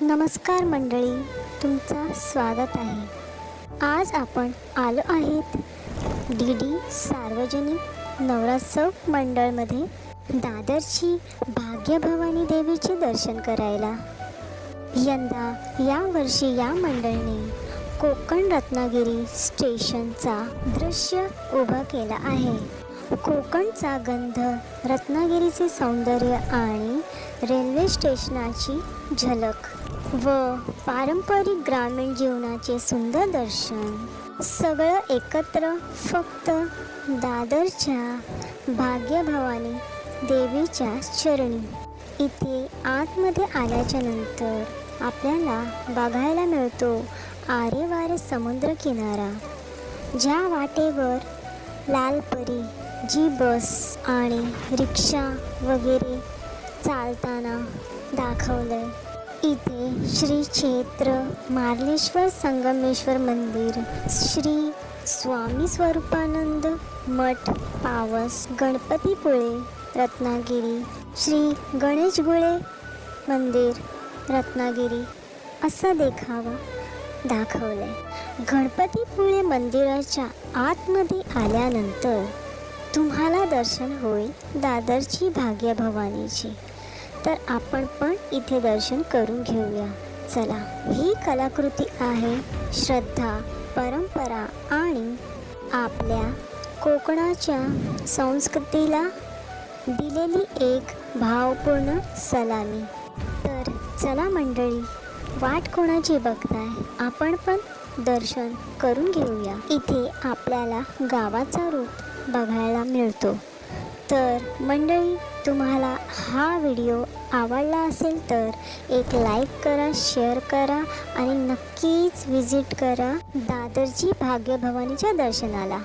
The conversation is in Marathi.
नमस्कार मंडळी तुमचं स्वागत आहे. आज आपण आलो आहेत डी डी सार्वजनिक नवरात्सव मंडळमध्ये दादरची भाग्यभवानी देवीचे दर्शन करायला. यंदा या वर्षी या मंडळीने कोकण रत्नागिरी स्टेशनचा दृश्य उभा केला आहे. कोकणचा गंध रत्नागिरीचे सौंदर्य आणि रेल्वे स्टेशनाची झलक व पारंपरिक ग्रामीण जीवनाचे सुंदर दर्शन. सगळं एकत्र फक्त दादरच्या भाग्यभवानी देवीच्या चरणी. इथे आतमध्ये आल्याच्यानंतर आपल्याला बघायला मिळतो आरेवारे समुद्र किनारा. ज्या वाटेवर लालपरी जी बस आणि रिक्षा वगैरे चालताना दाखवलंय. इथे श्री क्षेत्र मार्लेश्वर संगमेश्वर मंदिर श्री स्वामी स्वरूपानंद मठ पावस गणपतीपुळे रत्नागिरी श्री गणेश गुळे मंदिर रत्नागिरी असा देखावा आहे गणपतीपुळे मंदिराच्या आतमध्ये आल्यानंतर तुम्हाला दर्शन होईल दादरची भाग्यभवानीची. तर आपण पण इथे दर्शन करून घेऊया. चला ही कलाकृती आहे श्रद्धा परंपरा आणि आपल्या कोकणाच्या संस्कृतीला दिलेली एक भावपूर्ण सलामी. तर चला मंडळी वाट कोणाची बघताय? आपण पण दर्शन करून घेऊया. इथे आपल्याला गावाचा रूप बघायला मिळतो. तर मंडळी तुम्हाला हा व्हिडिओ आवडला असेल तर एक लाईक करा शेअर करा आणि नक्कीच विजिट करा दादरची भाग्यभवानीच्या दर्शनाला.